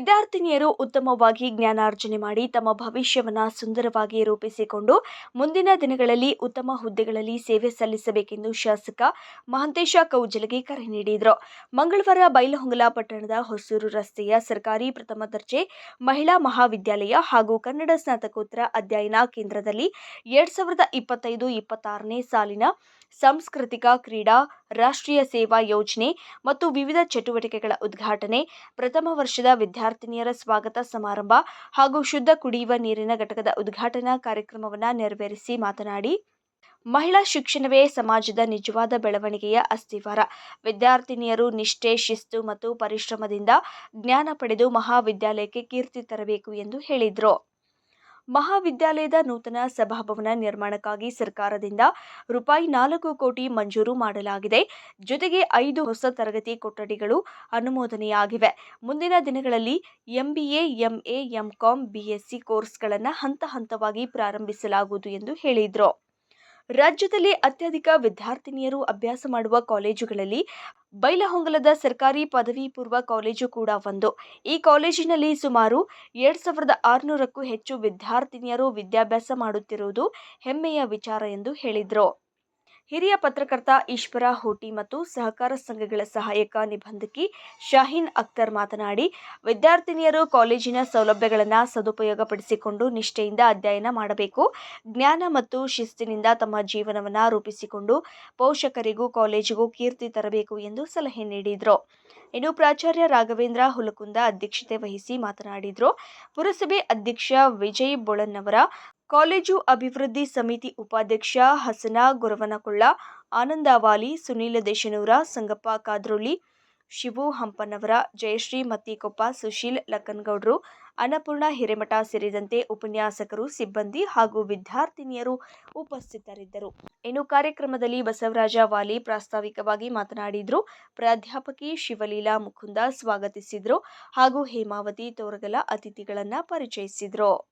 ವಿದ್ಯಾರ್ಥಿನಿಯರು ಉತ್ತಮವಾಗಿ ಜ್ಞಾನಾರ್ಜನೆ ಮಾಡಿ ತಮ್ಮ ಭವಿಷ್ಯವನ್ನು ಸುಂದರವಾಗಿ ರೂಪಿಸಿಕೊಂಡು ಮುಂದಿನ ದಿನಗಳಲ್ಲಿ ಉತ್ತಮ ಹುದ್ದೆಗಳಲ್ಲಿ ಸೇವೆ ಸಲ್ಲಿಸಬೇಕೆಂದು ಶಾಸಕ ಮಹಂತೇಶ ಕೌಜಲಗಿ ಕರೆ ನೀಡಿದರು. ಮಂಗಳವಾರ ಬೈಲಹೊಂಗಲ ಪಟ್ಟಣದ ಹೊಸೂರು ರಸ್ತೆಯ ಸರ್ಕಾರಿ ಪ್ರಥಮ ದರ್ಜೆ ಮಹಿಳಾ ಮಹಾವಿದ್ಯಾಲಯ ಹಾಗೂ ಕನ್ನಡ ಸ್ನಾತಕೋತ್ತರ ಅಧ್ಯಯನ ಕೇಂದ್ರದಲ್ಲಿ ಎರಡ್ ಸಾವಿರದ ಇಪ್ಪತ್ತೈದು ಇಪ್ಪತ್ತಾರನೇ ಸಾಲಿನ ಸಾಂಸ್ಕೃತಿಕ ಕ್ರೀಡಾ ರಾಷ್ಟ್ರೀಯ ಸೇವಾ ಯೋಜನೆ ಮತ್ತು ವಿವಿಧ ಚಟುವಟಿಕೆಗಳ ಉದ್ಘಾಟನೆ, ಪ್ರಥಮ ವರ್ಷದ ವಿದ್ಯಾರ್ಥಿನಿಯರ ಸ್ವಾಗತ ಸಮಾರಂಭ ಹಾಗೂ ಶುದ್ಧ ಕುಡಿಯುವ ನೀರಿನ ಘಟಕದ ಉದ್ಘಾಟನಾ ಕಾರ್ಯಕ್ರಮವನ್ನು ನೆರವೇರಿಸಿ ಮಾತನಾಡಿ, ಮಹಿಳಾ ಶಿಕ್ಷಣವೇ ಸಮಾಜದ ನಿಜವಾದ ಬೆಳವಣಿಗೆಯ ಅಸ್ತಿವಾರ. ವಿದ್ಯಾರ್ಥಿನಿಯರು ನಿಷ್ಠೆ, ಶಿಸ್ತು ಮತ್ತು ಪರಿಶ್ರಮದಿಂದ ಜ್ಞಾನ ಪಡೆದು ಮಹಾವಿದ್ಯಾಲಯಕ್ಕೆ ಕೀರ್ತಿ ತರಬೇಕು ಎಂದು ಹೇಳಿದರು. ಮಹಾವಿದ್ಯಾಲಯದ ನೂತನ ಸಭಾಭವನ ನಿರ್ಮಾಣಕ್ಕಾಗಿ ಸರ್ಕಾರದಿಂದ ರೂಪಾಯಿ ನಾಲ್ಕು ಕೋಟಿ ಮಂಜೂರು ಮಾಡಲಾಗಿದೆ. ಜೊತೆಗೆ ಐದು ಹೊಸ ತರಗತಿ ಕೊಠಡಿಗಳು ಅನುಮೋದನೆಯಾಗಿವೆ. ಮುಂದಿನ ದಿನಗಳಲ್ಲಿ ಎಂಬಿಎ, ಎಂಎ, ಎಂಕಾಂ, ಬಿಎಸ್ಸಿ ಕೋರ್ಸ್ಗಳನ್ನು ಹಂತ ಹಂತವಾಗಿ ಪ್ರಾರಂಭಿಸಲಾಗುವುದು ಎಂದು ಹೇಳಿದರು. ರಾಜ್ಯದಲ್ಲಿ ಅತ್ಯಧಿಕ ವಿದ್ಯಾರ್ಥಿನಿಯರು ಅಭ್ಯಾಸ ಮಾಡುವ ಕಾಲೇಜುಗಳಲ್ಲಿ ಬೈಲಹೊಂಗಲದ ಸರ್ಕಾರಿ ಪದವಿ ಪೂರ್ವ ಕಾಲೇಜು ಕೂಡ ಒಂದು. ಈ ಕಾಲೇಜಿನಲ್ಲಿ ಸುಮಾರು ಎರಡು ಸಾವಿರದ ಆರುನೂರಕ್ಕೂ ಹೆಚ್ಚು ವಿದ್ಯಾರ್ಥಿನಿಯರು ವಿದ್ಯಾಭ್ಯಾಸ ಮಾಡುತ್ತಿರುವುದು ಹೆಮ್ಮೆಯ ವಿಚಾರ ಎಂದು ಹೇಳಿದರು. ಹಿರಿಯ ಪತ್ರಕರ್ತ ಈಶ್ವರ, ಹೋಟಿ ಮತ್ತು ಸಹಕಾರ ಸಂಘಗಳ ಸಹಾಯಕ ನಿಬಂಧಕಿ ಶಾಹೀನ್ ಅಖ್ತರ್ ಮಾತನಾಡಿ, ವಿದ್ಯಾರ್ಥಿನಿಯರು ಕಾಲೇಜಿನ ಸೌಲಭ್ಯಗಳನ್ನು ಸದುಪಯೋಗಪಡಿಸಿಕೊಂಡು ನಿಷ್ಠೆಯಿಂದ ಅಧ್ಯಯನ ಮಾಡಬೇಕು. ಜ್ಞಾನ ಮತ್ತು ಶಿಸ್ತಿನಿಂದ ತಮ್ಮ ಜೀವನವನ್ನು ರೂಪಿಸಿಕೊಂಡು ಪೋಷಕರಿಗೂ ಕಾಲೇಜಿಗೂ ಕೀರ್ತಿ ತರಬೇಕು ಎಂದು ಸಲಹೆ ನೀಡಿದರು. ಇನ್ನು ಪ್ರಾಚಾರ್ಯ ರಾಘವೇಂದ್ರ ಹುಲಕುಂದ ಅಧ್ಯಕ್ಷತೆ ವಹಿಸಿ ಮಾತನಾಡಿದರು. ಪುರಸಭೆ ಅಧ್ಯಕ್ಷ ವಿಜಯ್ ಬೊಳನ್ನವರ ಕಾಲೇಜು ಅಭಿವೃದ್ಧಿ ಸಮಿತಿ ಉಪಾಧ್ಯಕ್ಷ ಹಸನ ಗೊರವನಕೊಳ್ಳ, ಆನಂದವಾಲಿ, ಸುನೀಲ ದೇಶನೂರ, ಸಂಗಪ್ಪ ಕಾದ್ರೊಳ್ಳಿ ಶಿವು ಹಂಪನವರ, ಜಯಶ್ರೀ ಮತ್ತಿಕೊಪ್ಪ, ಸುಶೀಲ್ ಲಕ್ಕನಗೌಡರು, ಅನ್ನಪೂರ್ಣ ಹಿರೇಮಠ ಸೇರಿದಂತೆ ಉಪನ್ಯಾಸಕರು, ಸಿಬ್ಬಂದಿ ಹಾಗೂ ವಿದ್ಯಾರ್ಥಿನಿಯರು ಉಪಸ್ಥಿತರಿದ್ದರು. ಇನ್ನು ಕಾರ್ಯಕ್ರಮದಲ್ಲಿ ಬಸವರಾಜ ವಾಲಿ ಪ್ರಾಸ್ತಾವಿಕವಾಗಿ ಮಾತನಾಡಿದರು. ಪ್ರಾಧ್ಯಾಪಕಿ ಶಿವಲೀಲಾ ಮುಕುಂದ ಸ್ವಾಗತಿಸಿದ್ರು ಹಾಗೂ ಹೇಮಾವತಿ ತೋರಗಲ ಅತಿಥಿಗಳನ್ನು ಪರಿಚಯಿಸಿದ್ರು.